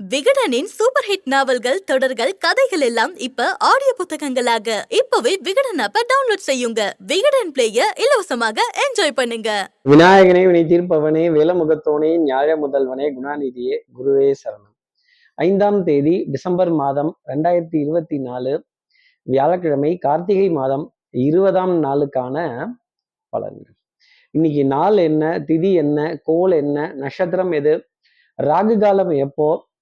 விகடனின் super hit நாவல்கள் தொடர்கள் கதைகள் எல்லாம் இப்ப ஆடியோ புத்தகங்களாக. இப்பவே விகடன் ஆப்ப டவுன்லோட் செய்யுங்க. விகடன் பிளேய இலவசமாக என்ஜாய் பண்ணுங்க. விநாயகனே வினை தீர்ப்பவனே வேலமுகத்தோனே ஞாழ முதல்வனே குணாநிதியே குருவே சரணம். ஐந்தாம் தேதி டிசம்பர் மாதம் ரெண்டாயிரத்தி இருபத்தி நாலு வியாழக்கிழமை கார்த்திகை மாதம் இருபதாம் நாளுக்கான பலன்கள். இன்னைக்கு நாள் என்ன திதி என்ன கோல் என்ன நட்சத்திரம் எது ராகு காலம் எப்போ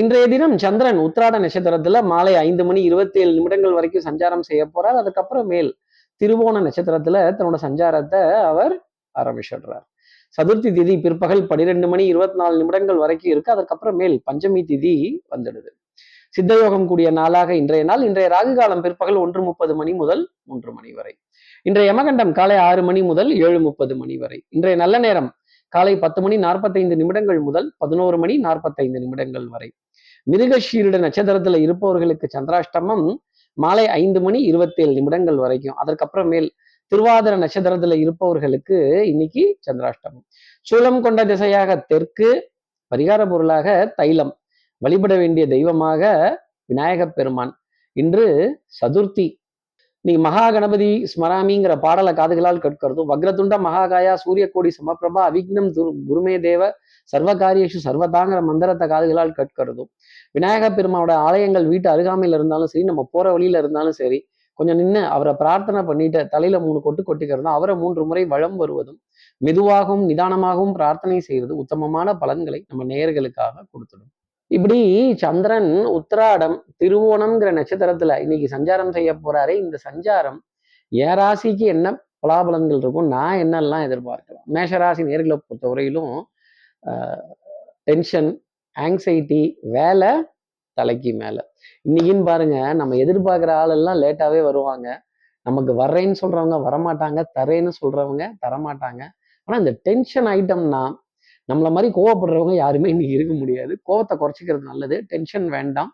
இன்றைய தினம் சந்திரன் உத்ராட நட்சத்திரத்துல மாலை ஐந்து மணி இருபத்தி ஏழு நிமிடங்கள் வரைக்கும் சஞ்சாரம் செய்ய போறார். அதுக்கப்புறம் மேல் திருவோண நட்சத்திரத்துல தன்னோட சஞ்சாரத்தை அவர் ஆரம்பிச்சிடுறார். சதுர்த்தி திதி பிற்பகல் பன்னிரெண்டு மணி இருபத்தி நாலு நிமிடங்கள் வரைக்கும் இருக்கு. அதுக்கப்புறம் மேல் பஞ்சமி திதி வந்துடுது. சித்தயோகம் கூடிய நாளாக இன்றைய நாள். இன்றைய ராகு காலம் பிற்பகல் ஒன்று முப்பது மணி முதல் மூன்று மணி வரை. இன்றைய யமகண்டம் காலை ஆறு மணி முதல் ஏழு முப்பது மணி வரை. இன்றைய நல்ல நேரம் காலை பத்து மணி நாற்பத்தைந்து நிமிடங்கள் முதல் பதினோரு மணி நாற்பத்தைந்து நிமிடங்கள் வரை. மிருகஷீரிட நட்சத்திரத்துல இருப்பவர்களுக்கு சந்திராஷ்டமம் மாலை ஐந்து மணி இருபத்தி ஏழு நிமிடங்கள் வரைக்கும். அதற்கப்புறமேல் திருவாதிர நட்சத்திரத்துல இருப்பவர்களுக்கு இன்னைக்கு சந்திராஷ்டமம். சூலம் கொண்ட திசையாக தெற்கு பரிகார பொருளாக தைலம். வழிபட வேண்டிய தெய்வமாக விநாயகப் பெருமான் இன்று சதுர்த்தி நீ மகா கணபதி ஸ்மராமிங்கிற பாடலை காதுகளால் கேட்கிறதும் வக்ரதுண்ட மகாகாயா சூரிய கோடி சமப்பிரபா அவிக்னம் துரு குருமே தேவ சர்வகாரியேஷு சர்வதாங்கிற மந்திரத்தை காதுகளால் கேட்கிறதும் விநாயக பெருமாவோட ஆலயங்கள் வீட்டு அருகாமையில் இருந்தாலும் சரி நம்ம போற வழியில இருந்தாலும் சரி கொஞ்சம் நின்று அவரை பிரார்த்தனை பண்ணிட்டு தலையில மூணு கொட்டு கொட்டிக்கிறதும் அவரை மூன்று முறை வளம் வருவதும் மெதுவாகவும் நிதானமாகவும் பிரார்த்தனை செய்வது உத்தமமான பலன்களை நம்ம நேயர்களுக்காக கொடுத்துடும். இப்படி சந்திரன் உத்திராடம் திருவோணம்ங்கிற நட்சத்திரத்துல இன்னைக்கு சஞ்சாரம் செய்ய போறாரு இந்த சஞ்சாரம் ஏ ராசிக்கு என்ன பலாபலன்கள் இருக்கும்? நான் என்னெல்லாம் எதிர்பார்க்கலாம்? மேஷராசி நேர்களை பொறுத்தவரையிலும் டென்ஷன் ஆங்ஸைட்டி வேலை தலைக்கு மேலே. இன்னைக்குன்னு பாருங்க நம்ம எதிர்பார்க்குற ஆளெல்லாம் லேட்டாகவே வருவாங்க. நமக்கு வர்றேன்னு சொல்கிறவங்க வரமாட்டாங்க தரேன்னு சொல்கிறவங்க தரமாட்டாங்க. ஆனால் இந்த டென்ஷன் ஐட்டம்னா நம்மளை மாதிரி கோவப்படுறவங்க யாருமே இன்னைக்கு இருக்க முடியாது. கோவத்தை குறைச்சிக்கிறது நல்லது. டென்ஷன் வேண்டாம்.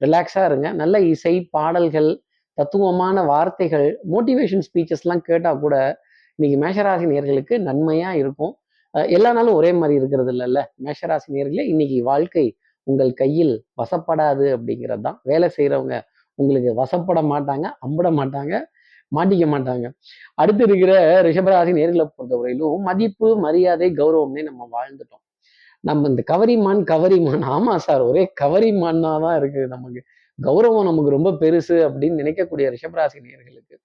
ரிலாக்ஸாக இருங்க. நல்ல இசை பாடல்கள் தத்துவமான வார்த்தைகள் மோட்டிவேஷன் ஸ்பீச்சஸ்லாம் கேட்டால் கூட இன்னைக்கு மேஷராசி நேர்களுக்கு நன்மையாக இருக்கும். எல்லா நாளும் ஒரே மாதிரி இருக்கிறது இல்லைல்ல மேஷராசி நேர்களே இன்னைக்கு வாழ்க்கை உங்கள் கையில் வசப்படாது அப்படிங்கிறது தான் வேலை செய்கிறவங்க உங்களுக்கு வசப்பட மாட்டாங்க அம்பட மாட்டாங்க. மாட்டிக்க மாட்டாங்க. அடுத்து இருக்கிற ரிஷபராசி நேர்களை பொறுத்தவரையிலும் மதிப்பு மரியாதை கௌரவம்னே நம்ம வாழ்ந்துட்டோம். நம்ம இந்த கவரிமான் கவரிமான் ஆமா சார் ஒரே கவரிமான்னா தான் இருக்கு நமக்கு. கௌரவம் நமக்கு ரொம்ப பெருசு அப்படின்னு நினைக்கக்கூடிய ரிஷபராசி நேர்களுக்கு.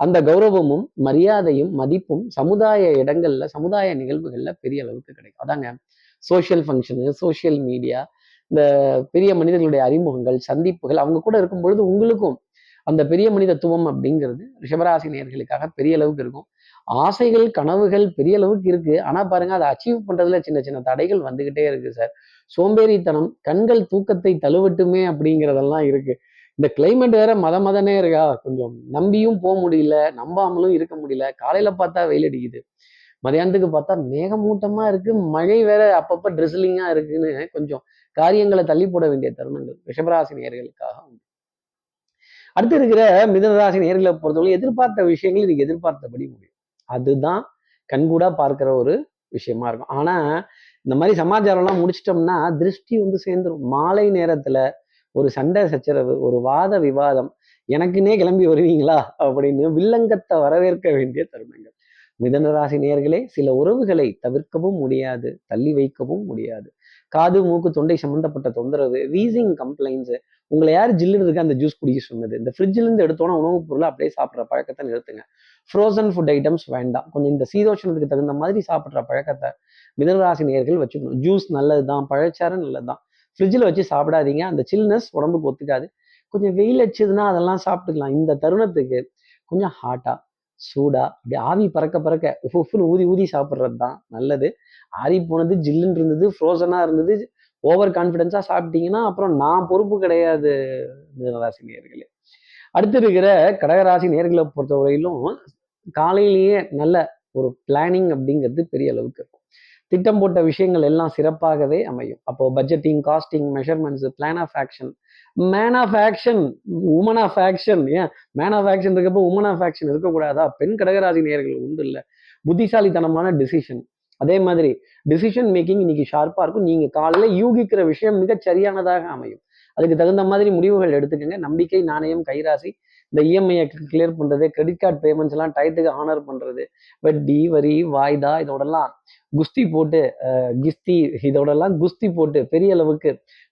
அந்த கௌரவமும் மரியாதையும் மதிப்பும் சமுதாய இடங்கள்ல சமுதாய நிகழ்வுகள்ல பெரிய அளவுக்கு கிடைக்கும். அதாங்க சோசியல் ஃபங்க்ஷனு சோசியல் மீடியா இந்த பெரிய மனிதர்களுடைய அறிமுகங்கள் சந்திப்புகள் அவங்க கூட இருக்கும் பொழுது உங்களுக்கும் அந்த பெரிய மனிதத்துவம் அப்படிங்கிறது ரிஷபராசி நேர்களுக்காக பெரிய அளவுக்கு இருக்கும். ஆசைகள் கனவுகள் பெரிய அளவுக்கு இருக்கு. ஆனா பாருங்க அதை அச்சீவ் பண்றதுல சின்ன சின்ன தடைகள் வந்துகிட்டே இருக்கு சார். சோம்பேறித்தனம் கண்கள் தூக்கத்தை தழுவட்டுமே அப்படிங்கிறதெல்லாம் இருக்கு. இந்த கிளைமேட் வேற மத மதனே இருக்கா? கொஞ்சம் நம்பியும் போக முடியல நம்பாமலும் இருக்க முடியல. காலையில பார்த்தா வெயில் அடிக்குது. மதியானத்துக்கு பார்த்தா மேகமூட்டமா இருக்கு. மழை வேற அப்பப்ப ட்ரெஸ்லிங்கா இருக்குன்னு கொஞ்சம் காரியங்களை தள்ளி போட வேண்டிய தருணங்கள் ரிஷபராசி நேர்களுக்காக உண்டு. அடுத்து இருக்கிற மிதனராசி நேர்களை பொறுத்தவரை எதிர்பார்த்த விஷயங்கள் இதுக்கு எதிர்பார்த்தபடி முடியும். அதுதான் கண்கூடா பார்க்கிற ஒரு விஷயமா இருக்கும். ஆனா இந்த மாதிரி சமாச்சாரம்லாம் முடிச்சிட்டோம்னா திருஷ்டி வந்து சேர்ந்துடும் மாலை நேரத்துல ஒரு சண்டை சச்சரவு ஒரு வாத விவாதம் எனக்குன்னே கிளம்பி வருவீங்களா? அப்படின்னு வில்லங்கத்தை வரவேற்க வேண்டிய தருணங்கள். மிதனராசி நேர்களே சில உறவுகளை தவிர்க்கவும் முடியாது தள்ளி வைக்கவும் முடியாது. காது மூக்கு தொண்டை சம்பந்தப்பட்ட தொந்தரவு வீசிங் கம்ப்ளைண்ட்ஸ் உங்களை யார் ஜில்லுன்னு இருக்க அந்த ஜூஸ் குடிக்க சொன்னது? இந்த ஃப்ரிட்ஜிலேருந்து எடுத்தோன்னா உணவுப் பொருளை அப்படியே சாப்பிட்ற பழக்கத்தை நிறுத்துங்க. ஃப்ரோசன் ஃபுட் ஐட்டம்ஸ் வேண்டாம். கொஞ்சம் இந்த சீதோஷணத்துக்கு தகுந்த மாதிரி சாப்பிட்ற பழக்கத்தை மிதனராசி நேர்கள் வச்சுக்கணும். ஜூஸ் நல்லது தான் பழச்சாறு நல்லது தான் ஃப்ரிட்ஜில் வச்சு சாப்பிடாதீங்க. அந்த சில்னஸ் உடம்புக்கு ஒத்துக்காது. கொஞ்சம் வெயில் அடிச்சதுன்னா அதெல்லாம் சாப்பிட்டுக்கலாம். இந்த தருணத்துக்கு கொஞ்சம் ஹாட்டாக சூடா அப்படி ஆவி பறக்க பறக்க உஃப்னு ஊதி ஊதி சாப்பிட்றது தான் நல்லது. ஆறி போனது ஜில்லுன்னு இருந்தது ஃப்ரோசனாக இருந்தது ஓவர் கான்ஃபிடென்ஸாக சாப்பிட்டீங்கன்னா அப்புறம் நான் பொறுப்பு கிடையாது மிதனராசி நேர்களே அடுத்து இருக்கிற கடகராசி நேர்களை பொறுத்தவரையிலும் காலையிலேயே நல்ல ஒரு பிளானிங் அப்படிங்கிறது பெரிய அளவுக்கு இருக்கும். திட்டம் போட்ட விஷயங்கள் எல்லாம் சிறப்பாகவே அமையும். அப்போ budgeting costing measurements plan of action man of action woman of action ஏன்? மேன் ஆஃப் ஆக்ஷன் இருக்கப்போ உமன் ஆஃப் ஆக்ஷன் இருக்கக்கூடாதா? பெண் கடகராசி நேர்கள் உண்டு இல்லை. புத்திசாலித்தனமான டிசிஷன் அதே மாதிரி டிசிஷன் மேக்கிங் இன்னைக்கு ஷார்ப்பாக இருக்கும். நீங்கள் காலையில் யூகிக்கிற விஷயம் மிக சரியானதாக அமையும். அதுக்கு தகுந்த மாதிரி முடிவுகள் எடுத்துக்கோங்க. நம்பிக்கை நாணயம் கைராசி இந்த இஎம்ஐயை கிளியர் பண்ணுறது கிரெடிட் கார்டு பேமெண்ட்ஸ் எல்லாம் டயத்துக்கு ஆனர் பண்ணுறது வட்டி வரி வாய்தா இதோடலாம் குஸ்தி போட்டு கிஸ்தி இதோடலாம் குஸ்தி போட்டு பெரிய அளவுக்கு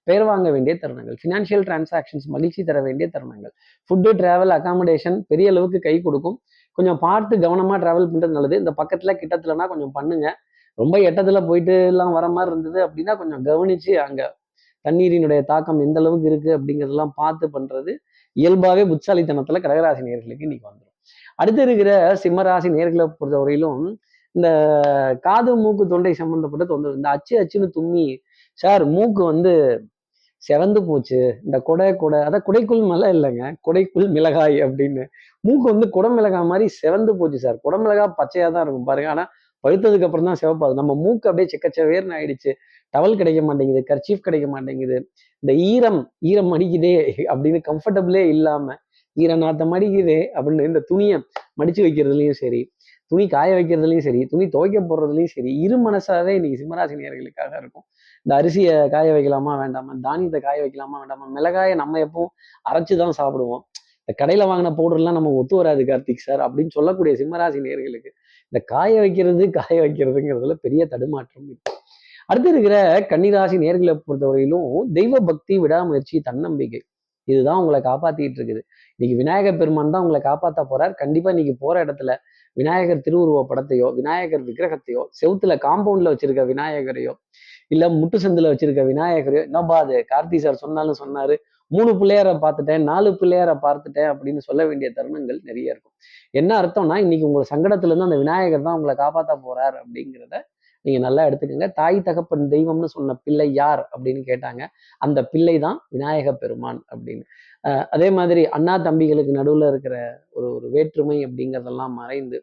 பெயர் வாங்க வேண்டிய தருணங்கள். ஃபினான்ஷியல் டிரான்சாக்ஷன்ஸ் மகிழ்ச்சி தர வேண்டிய தருணங்கள். ஃபுட்டு டிராவல் அகாமடேஷன் பெரிய அளவுக்கு கை கொடுக்கும். கொஞ்சம் பார்த்து கவனமாக டிராவல் பண்ணுறது நல்லது. இந்த பக்கத்தில் கிட்டத்துலனா கொஞ்சம் பண்ணுங்கள் ரொம்ப எட்டத்துல போயிட்டு எல்லாம் வர மாதிரி இருந்தது அப்படின்னா கொஞ்சம் கவனிச்சு அங்க தண்ணீரினுடைய தாக்கம் எந்த அளவுக்கு இருக்கு அப்படிங்கிறதெல்லாம் பார்த்து பண்றது இயல்பாகவே புத்தாலித்தனத்துல கடகராசி நேர்களுக்கு இன்னைக்கு வந்துடும் அடுத்து இருக்கிற சிம்மராசி நேர்களை பொறுத்தவரையிலும் இந்த காது மூக்கு தொண்டை சம்பந்தப்பட்ட தொந்தரவு இந்த அச்சு அச்சுன்னு தும்மி சார் மூக்கு வந்து செவந்து போச்சு இந்த கொடை கொடை அதான் குடைக்குள் மலை இல்லைங்க குடைக்குள் மிளகாய் அப்படின்னு. மூக்கு வந்து குடமிளகாய் மாதிரி செவந்து போச்சு சார். குடமிளகாய் பச்சையா தான் இருக்கும் பாருங்க. ஆனா பழுத்ததுக்கு அப்புறம் தான் சிவப்பாது நம்ம மூக்கு அப்படியே செக்கச்சவேர்னு ஆயிடுச்சு. டவல் கிடைக்க மாட்டேங்குது கர்ச்சீஃப் கிடைக்க மாட்டேங்குது. இந்த ஈரம் ஈரம் அடிக்குதே அப்படின்னு கம்ஃபர்டபுளே இல்லாம ஈர நாத்தம் அடிக்குதே அப்படின்னு இந்த துணியை மடிச்சு வைக்கிறதுலையும் சரி துணி காய வைக்கிறதுலையும் சரி துணி துவைக்க போடுறதுலையும் சரி இரு மனசாவே இன்னைக்கு சிம்மராசி நேர்களுக்காக இருக்கும். இந்த அரிசியை காய வைக்கலாமா வேண்டாமா? தானியத்தை காய வைக்கலாமா வேண்டாமா? மிளகாயை நம்ம எப்பவும் அரைச்சு தான் சாப்பிடுவோம். இந்த கடையில் வாங்கின பவுடர்லாம் நம்ம ஒத்து வராது கார்த்திக் சார் அப்படின்னு சொல்லக்கூடிய சிம்மராசி நேர்களுக்கு இந்த காய வைக்கிறது காய வைக்கிறதுங்கிறதுல பெரிய தடுமாற்றம் இருக்கு. அடுத்து இருக்கிற கன்னிராசி நேர்களை பொறுத்தவரையிலும் தெய்வ பக்தி விடாமுயற்சி தன்னம்பிக்கை. இதுதான் உங்களை காப்பாத்திட்டு இருக்குது. இன்னைக்கு விநாயகர் பெருமான் தான் உங்களை காப்பாத்த போறார். கண்டிப்பா இன்னைக்கு போற இடத்துல விநாயகர் திருவுருவ படத்தையோ விநாயகர் விக்கிரகத்தையோ செவுத்துல காம்பவுண்ட்ல வச்சிருக்க விநாயகரையோ இல்ல முட்டு சந்தில வச்சிருக்க விநாயகரையோ என்னப்பா அது கார்த்தி சார் சொன்னாலும் சொன்னாரு மூணு பிள்ளையாரை பார்த்துட்டேன் நாலு பிள்ளையாரை பார்த்துட்டேன் அப்படின்னு சொல்ல வேண்டிய தருணங்கள் நிறைய இருக்கும். என்ன அர்த்தம்னா இன்னைக்கு உங்க சங்கடத்துல இருந்து அந்த விநாயகர் தான் உங்களை காப்பாற்ற போறார் அப்படிங்கிறத நீங்க நல்லா எடுத்துக்கோங்க. தாய் தகப்பன் தெய்வம்னு சொன்ன பிள்ளை யார் அப்படின்னு கேட்டாங்க. அந்த பிள்ளை தான் விநாயக பெருமான் அப்படின்னு. அதே மாதிரி அண்ணா தம்பிகளுக்கு நடுவுல இருக்கிற ஒரு ஒரு வேற்றுமை அப்படிங்கிறதெல்லாம் மறைந்து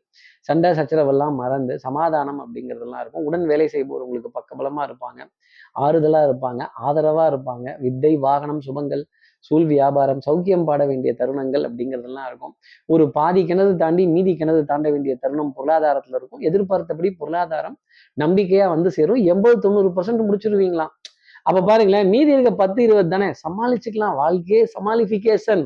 சண்டை சச்சரவெல்லாம் மறந்து சமாதானம் அப்படிங்கிறதெல்லாம் இருக்கும். உடன் வேலை செய்பவர்களுக்கு பக்கபலமா இருப்பாங்க. ஆறுதலா இருப்பாங்க. ஆதரவாக இருப்பாங்க. வித்தை வாகனம் சுபங்கள் சூழ் வியாபாரம் சௌக்கியம் பாட வேண்டிய தருணங்கள் அப்படிங்கிறதெல்லாம் இருக்கும். ஒரு பாதி கிணறு தாண்டி மீதி கிணறு தாண்ட வேண்டிய தருணம் பொருளாதாரத்துல இருக்கும். எதிர்பார்த்தபடி பொருளாதாரம் நம்பிக்கையா வந்து சேரும். எண்பது தொண்ணூறு பர்சன்ட் முடிச்சிருவீங்களாம். அப்ப பாருங்களேன் மீதி இருக்க பத்து இருபது தானே? சமாளிச்சுக்கலாம். வாழ்க்கையே சமாளிஃபிகேஷன்.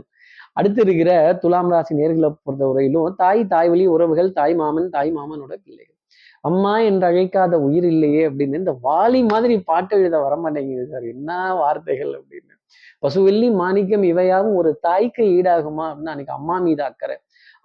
அடுத்து இருக்கிற துலாம் ராசி நேர்களை பொறுத்தவரையிலும் தாய் தாய் வழி உறவுகள் தாய் மாமன் தாய் மாமனோட பிள்ளைகள். அம்மா என்று அழைக்காத உயிர் இல்லையே அப்படின்னு இந்த வாலி மாதிரி பாட்டு எழுத வரமாட்டேங்குது சார். என்ன வார்த்தைகள் அப்படின்னு. பசுவெள்ளி மாணிக்கம் இவையாவும் ஒரு தாய்க்கு ஈடாகுமா அப்படின்னு அன்னைக்கு அம்மா மீது அக்கறை.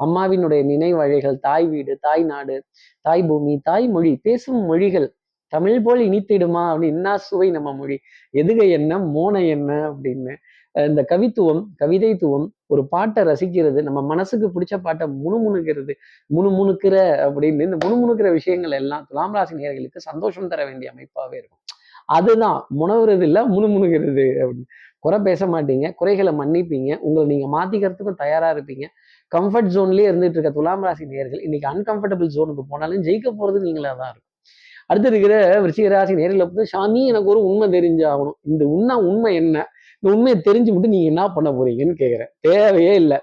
அம்மாவினுடைய நினைவழைகள் தாய் வீடு தாய் நாடு தாய் பூமி தாய் மொழி பேசும் மொழிகள் தமிழ் போல் இனித்திடுமா அப்படின்னு என்ன சுவை நம்ம மொழி. எதுக என்ன மோனை என்ன அப்படின்னு. இந்த கவித்துவம் கவிதைத்துவம் ஒரு பாட்டை ரசிக்கிறது நம்ம மனசுக்கு பிடிச்ச பாட்டை முணுமுணுக்கிறது முணுமுணுக்கிற அப்படின்னு இந்த முணுமுணுக்கிற விஷயங்கள் எல்லாம் துலாம் ராசி நேர்களுக்கு சந்தோஷம் தர வேண்டிய அமைப்பாவே இருக்கும். அதுதான் முணவுறது இல்ல முணுமுணுகிறது அப்படின்னு. குறை பேச மாட்டீங்க குறைகளை மன்னிப்பீங்க உங்களை நீங்க மாத்திக்கிறதுக்கும் தயாரா இருப்பீங்க. கம்ஃபர்ட் ஜோன்லயே இருந்துட்டு இருக்க துலாம் ராசி நேர்கள் இன்னைக்கு அன்கம்ஃபர்டபுள் ஜோனுக்கு போனாலும் ஜெயிக்க போறது நீங்களா தான் இருக்கும். அடுத்து இருக்கிற விருச்சிக ராசி நேரில் வந்து சாமி எனக்கு ஒரு உண்மை தெரிஞ்சாகணும். இந்த உண்மை உண்மை என்ன? இந்த உண்மையை தெரிஞ்சு மட்டும் நீங்க என்ன பண்ண போறீங்கன்னு கேட்குறேன் தேவையே இல்லை.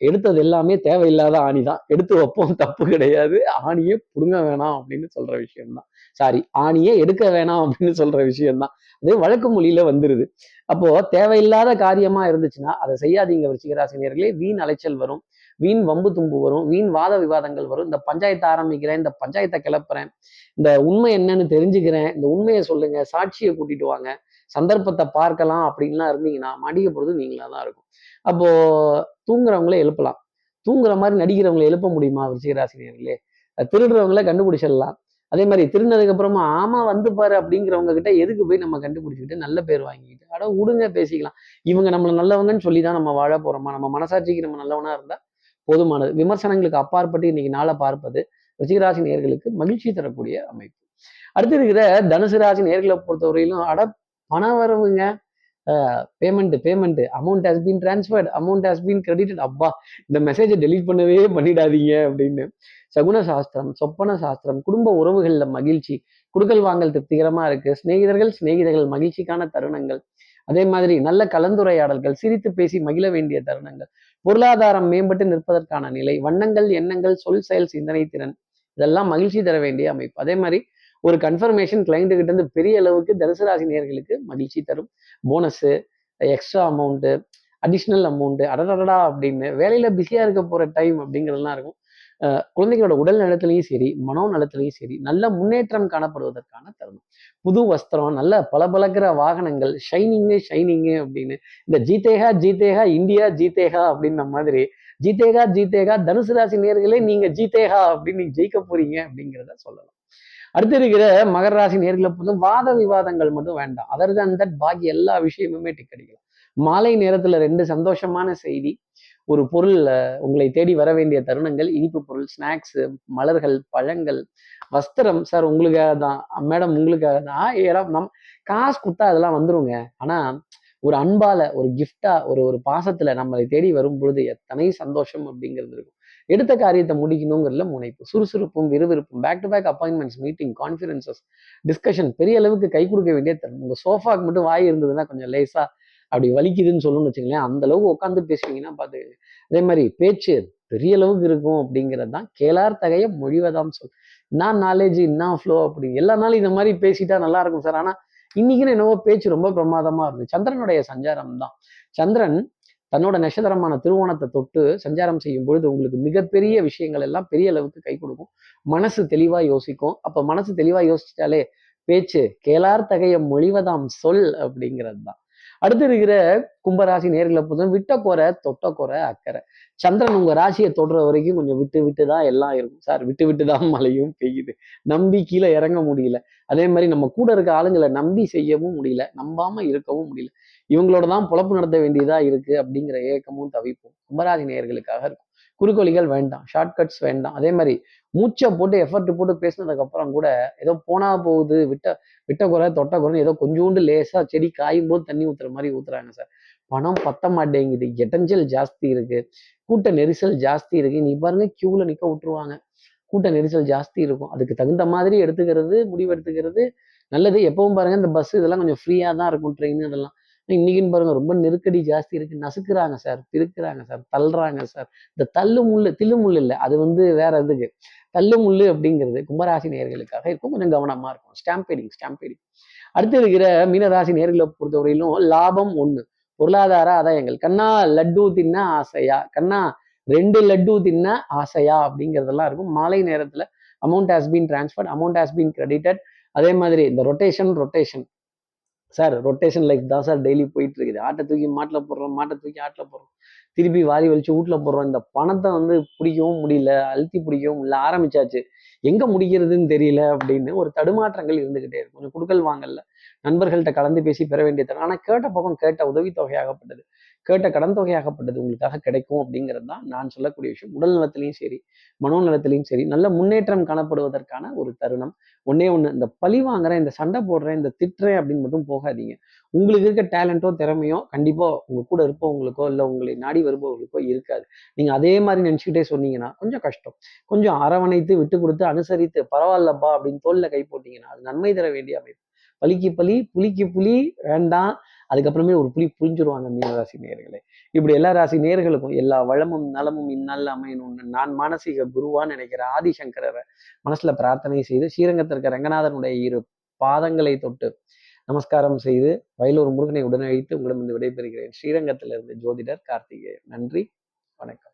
எடுத்தது எல்லாமே தேவையில்லாத ஆணி தான் எடுத்து வைப்போம் தப்பு கிடையாது. ஆணியே புடுங்க வேணாம் அப்படின்னு சொல்ற விஷயம்தான். சாரி ஆணியே எடுக்க வேணாம் அப்படின்னு சொல்ற விஷயம்தான். அது வழக்கு மொழியில வந்துருது. அப்போ தேவையில்லாத காரியமா இருந்துச்சுன்னா அதை செய்யாதீங்க விருச்சிகராசினியர்களே. வீண் அலைச்சல் வரும் வீண் வம்பு தும்பு வரும் வீண் வாத விவாதங்கள் வரும். இந்த பஞ்சாயத்தை ஆரம்பிக்கிறேன் இந்த பஞ்சாயத்தை கிளப்புறேன் இந்த உண்மை என்னன்னு தெரிஞ்சுக்கிறேன் இந்த உண்மையை சொல்லுங்க சாட்சியை கூட்டிட்டு வாங்க சந்தர்ப்பத்தை பார்க்கலாம் அப்படின்லாம் இருந்தீங்கன்னா மடிக்க போறது நீங்களா தான் இருக்கும். அப்போ தூங்குறவங்களே எழுப்பலாம். தூங்குற மாதிரி நடிக்கிறவங்களை எழுப்ப முடியுமா விருச்சிகராசினியர்களே? திருடுறவங்கள கண்டுபிடிச்சிடலாம். அதே மாதிரி திருடினதுக்கு அப்புறமா ஆமா வந்து பாரு அப்படிங்கிறவங்க கிட்ட எதுக்கு போய் நம்ம கண்டுபிடிச்சிக்கிட்டு நல்ல பேர் வாங்கிக்கிட்டு அட விடுங்க பேசிக்கலாம். இவங்க நம்மளை நல்லவங்கன்னு சொல்லி தான் நம்ம வாழ போறோமா? நம்ம மனசாட்சிக்கு நம்ம நல்லவனா இருந்தா போதுமானது. விமர்சனங்களுக்கு அப்பாற்பட்டு இன்னைக்கு நாளை பார்ப்பது ரிச்சிகராசி நேர்களுக்கு மகிழ்ச்சி தரக்கூடிய அமைப்பு. அடுத்து இருக்கிற தனுசு ராசி நேர்களை பொறுத்தவரையிலும் அட பணம் வரவுங்க payment payment amount has been transferred amount has been credited அப்பா இந்த மெசேஜை டெலீட் பண்ணவே பண்ணிடாதீங்க அப்படின்னு சகுன சாஸ்திரம் சொப்பன சாஸ்திரம் குடும்ப உறவுகளில் மகிழ்ச்சி குடுக்கல் வாங்கல் திருப்திகரமாக இருக்கு சிநேகிதர்கள் சிநேகிதர்கள் மகிழ்ச்சிக்கான தருணங்கள். அதே மாதிரி நல்ல கலந்துரையாடல்கள் சிரித்து பேசி மகிழ வேண்டிய தருணங்கள் பொருளாதாரம் மேம்பட்டு நிற்பதற்கான நிலை வண்ணங்கள் எண்ணங்கள் சொல் செயல் சிந்தனை திறன் இதெல்லாம் மகிழ்ச்சி தர வேண்டிய அமைப்பு. அதே மாதிரி ஒரு கன்ஃபர்மேஷன் கிளைண்ட் கிட்ட இருந்து பெரிய அளவுக்கு தனுசு ராசி நேயர்களுக்கு மகிழ்ச்சி தரும். Bonus extra amount additional amount அடடடா அப்படின்னு வேலையில பிஸியா இருக்க போற டைம் அப்படிங்கிறதுலாம் இருக்கும். குழந்தைகளோட உடல் நலத்திலையும் சரி மனோ நலத்திலையும் சரி நல்ல முன்னேற்றம் காணப்படுவதற்கான தருணம். புது வஸ்திரம் நல்ல பளபளக்கிற வாகனங்கள் ஷைனிங்கு ஷைனிங்கு அப்படின்னு இந்த ஜீதேகா ஜீதேகா இந்தியா ஜீதேகா அப்படின்ன மாதிரி ஜீதேகா ஜீதேகா தனுசு ராசி நேர்களே நீங்க ஜீதேகா அப்படின்னு நீங்க ஜெயிக்க போறீங்க அப்படிங்கிறத சொல்லலாம். அடுத்து இருக்கிற மகர ராசி நேர்களை பொறுத்தும் வாத விவாதங்கள் மட்டும் வேண்டாம். அதர் தன் தட் பாக்கி எல்லா விஷயமுமே டிக் அடிக்கலாம் மாலை நேரத்துல ரெண்டு சந்தோஷமான செய்தி. ஒரு பொருள் உங்களை தேடி வர வேண்டிய தருணங்கள் இனிப்பு பொருள் ஸ்நாக்ஸ் மலர்கள் பழங்கள் வஸ்திரம். சார் உங்களுக்காக தான். மேடம் உங்களுக்காக தான். ஏடா நம் காசு கொடுத்தா அதெல்லாம் வந்துருங்க. ஆனா ஒரு அன்பால ஒரு கிஃப்டா ஒரு ஒரு பாசத்துல நம்மளை தேடி வரும் பொழுது எத்தனை சந்தோஷம் அப்படிங்கிறது இருக்கும். எடுத்த காரியத்தை முடிக்கணுங்கிறதுல முனைப்பு. சுறுசுறுப்பும் விறுவிறுப்பும் back to back appointments meeting conferences discussion பெரிய அளவுக்கு கை கொடுக்க வேண்டிய தரும் உங்கள் சோஃபாக்கு மட்டும் வாய் இருந்ததுன்னா கொஞ்சம் லேசாக அப்படி வலிக்குதுன்னு சொல்லணும்னு வச்சுங்களேன் அந்த அளவுக்கு உட்காந்து பேசுவீங்கன்னா பார்த்து அதே மாதிரி பேச்சு பெரிய அளவுக்கு இருக்கும் அப்படிங்கிறது தான் கேளார் தகைய மொழிவதாம் சொல். நான் நாலேஜ் என்ன ஃப்ளோ அப்படி. எல்லா நாளும் இந்த மாதிரி பேசிட்டா நல்லா இருக்கும் சார். ஆனால் இன்னைக்குன்னு என்னவோ பேச்சு ரொம்ப பிரமாதமா இருந்தது. சந்திரனுடைய சஞ்சாரம் தான். சந்திரன் தன்னோட நட்சத்திரமான திருவோணத்தை தொட்டு சஞ்சாரம் செய்யும் பொழுது உங்களுக்கு மிகப்பெரிய விஷயங்கள் எல்லாம் பெரிய அளவுக்கு கை கொடுக்கும். மனசு தெளிவா யோசிக்கும். அப்ப மனசு தெளிவா யோசிச்சாலே பேச்சு கேளார் தகைய மொழிவதாம் சொல் அப்படிங்கிறது தான். அடுத்து இருக்கிற கும்பராசி நேர்களை பொறுத்தவரை விட்ட குறை தொட்ட குறை அக்கறை. சந்திரன் உங்க ராசியை தொடுற வரைக்கும் கொஞ்சம் விட்டு விட்டு தான் எல்லாம் இருக்கும். சார் விட்டு விட்டு தான் மழையும் பெய்யுது. நம்பி கீழே இறங்க முடியல. அதே மாதிரி நம்ம கூட இருக்க ஆளுங்களை நம்பி செய்யவும் முடியல. நம்பாம இருக்கவும் முடியல. இவங்களோட தான் பொழப்பு நடத்த வேண்டியதா இருக்கு அப்படிங்கிற ஏக்கமும் தவிப்பும் கும்பராசி நேயர்களுக்காக இருக்கும். குறுக்கோலிகள் வேண்டாம் ஷார்ட்கட்ஸ் வேண்டாம். அதே மாதிரி மூச்சை போட்டு எஃபர்ட் போட்டு பேசினதுக்கு அப்புறம் கூட ஏதோ போனா போகுது விட்ட விட்ட குறை தொட்ட குறை ஏதோ கொஞ்சோண்டு லேசா செடி காயும் போது தண்ணி ஊத்துற மாதிரி ஊத்துறாங்க சார். பணம் பத்த மாட்டேங்குது. இடைஞ்சல் ஜாஸ்தி இருக்கு. கூட்ட நெரிசல் ஜாஸ்தி இருக்கு. நீ பாருங்க கியூல நிக்க விட்டுருவாங்க. கூட்ட நெரிசல் ஜாஸ்தி இருக்கும். அதுக்கு தகுந்த மாதிரி எடுத்துக்கிறது முடிவு எடுத்துக்கிறது. நல்லது. எப்பவும் பாருங்க இந்த பஸ் இதெல்லாம் கொஞ்சம் ஃப்ரீயா தான் இருக்கும் ட்ரெயின் இதெல்லாம் இன்னைக்குன்னு பாருங்க ரொம்ப நெருக்கடி ஜாஸ்தி இருக்கு. நசுக்குறாங்க சார் திருக்குறாங்க சார் தள்ளுறாங்க சார். இந்த தள்ளு முள்ளு தில்லு முள்ளு இல்லை அது வந்து வேற இதுக்கு தள்ளு முள்ளு அப்படிங்கிறது கும்பராசி நேர்களுக்காக இருக்கும். கொஞ்சம் கவனமா இருக்கும் ஸ்டாம்பேடிங் ஸ்டாம்பேடிங் அடுத்து இருக்கிற மீனராசி நேர்களை பொறுத்தவரையிலும் லாபம் ஒண்ணு. பொருளாதார ஆதாயங்கள். கண்ணா லட்டு தின்ன ஆசையா? கண்ணா ரெண்டு லட்டு தின்ன ஆசையா? அப்படிங்கிறதெல்லாம் இருக்கும். மாலை நேரத்துல amount has been transferred amount has been credited அதே மாதிரி இந்த rotation rotation sir rotation life தான் சார் டெய்லி போயிட்டு இருக்குது ஆட்டை தூக்கி மாட்டில் போடுறோம் மாட்டை தூக்கி ஆட்டில் போடுறோம். திருப்பி வாரி வலிச்சு வீட்டில் போடுறோம். இந்த பணத்தை வந்து பிடிக்கவும் முடியல அழுத்தி பிடிக்கவும் முடியல ஆரம்பிச்சாச்சு. எங்கே முடிக்கிறதுன்னு தெரியல அப்படின்னு ஒரு தடுமாற்றங்கள் இருந்துகிட்டே இருக்கும். கொஞ்சம் குடுக்கல் வாங்கல நண்பர்கள்ட்ட கலந்து பேசி பெற வேண்டிய ஆனால் கேட்ட பக்கம் கேட்ட உதவித்தொகையாகப்பட்டது கேட்ட கடன் தொகையாகப்பட்டது உங்களுக்காக கிடைக்கும் அப்படிங்கிறது தான் நான் சொல்லக்கூடிய விஷயம். உடல் நலத்திலையும் சரி மனோநலத்திலையும் சரி நல்ல முன்னேற்றம் காணப்படுவதற்கான ஒரு தருணம். ஒன்னே ஒண்ணு இந்த பழி வாங்குறேன் இந்த சண்டை போடுறேன் இந்த திட்டுறேன் அப்படின்னு மட்டும் போகாதீங்க. உங்களுக்கு இருக்க டேலண்ட்டோ திறமையோ கண்டிப்பா உங்க கூட இருப்பவங்களுக்கோ இல்லை உங்களை நாடி வருபவர்களுக்கோ இருக்காது. நீங்க அதே மாதிரி நினச்சிக்கிட்டே சொன்னீங்கன்னா கொஞ்சம் கஷ்டம். கொஞ்சம் அரவணைத்து விட்டு கொடுத்து அனுசரித்து பரவாயில்லப்பா அப்படின்னு தோல்ல கை போட்டீங்கன்னா அது நன்மை தர வேண்டிய அமைப்பு. பலிக்கு பலி புலிக்கு புலி வேண்டாம். அதுக்கப்புறமே ஒரு புலி புரிஞ்சிருவாங்க மீனராசி நேயர்களே. இப்படி எல்லா ராசி நேயர்களுக்கும் எல்லா வளமும் நலமும் இந்நாளில் அமையணும்னு நான் மானசீக குருவான்னு நினைக்கிற ஆதிசங்கரரை மனசுல பிரார்த்தனை செய்து ஸ்ரீரங்கத்திற்கு ரங்கநாதனுடைய இரு பாதங்களை தொட்டு நமஸ்காரம் செய்து வயலூர் முருகனை உடனழித்து உங்களிடம் வந்து விடைபெறுகிறேன். ஸ்ரீரங்கத்திலிருந்து ஜோதிடர் கார்த்திகேயன். நன்றி. வணக்கம்.